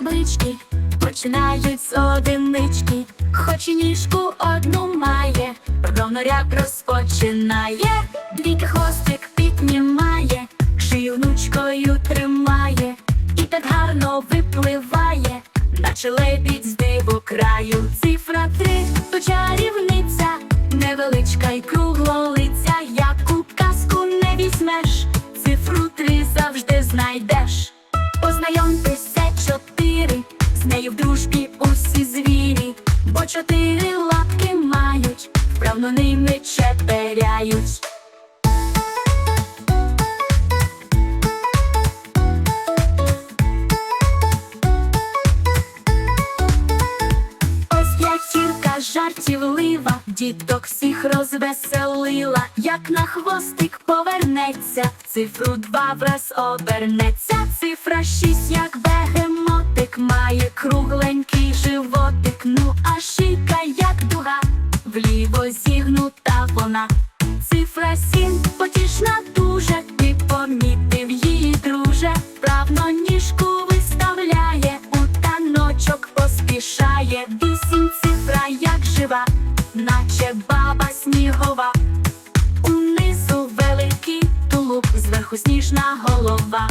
дрібнички, починають з одинички, хоч і ніжку одну має, ровно ряд розпочинає, двійки хвостик піднімає, шию внучкою тримає, і так гарно випливає, наче лебідь з диву краю. Цифра три то чарівниця, невеличка й круглолиця, нею в дружбі усі звірі, бо чотири лапки мають, вправно ними чеперяють. Ось п'ятірка жартівлива, діток всіх розвеселила, як на хвостик повернеться, в цифру два враз обернеться, цифра шість, як бегемотик, має кругленький животик, ну а шийка, як дуга, вліво зігнута вона. Цифра сім потішна дуже, ти помітив її, друже, правно ніжку виставляє, у таночок поспішає, вісім цифра, як жива, наче баба снігова. Унизу великий тулуб, зверху сніжна голова.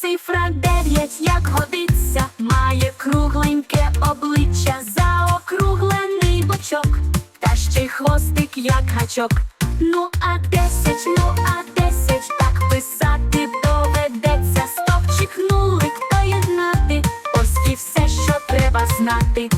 Цифра дев'ять як годиться, має кругленьке обличчя, заокруглений бочок, та ще й хвостик, як гачок. Ну, а десять, ну, а десять, так писати доведеться, стопчик, нулик доєднати, ось і все, що треба знати.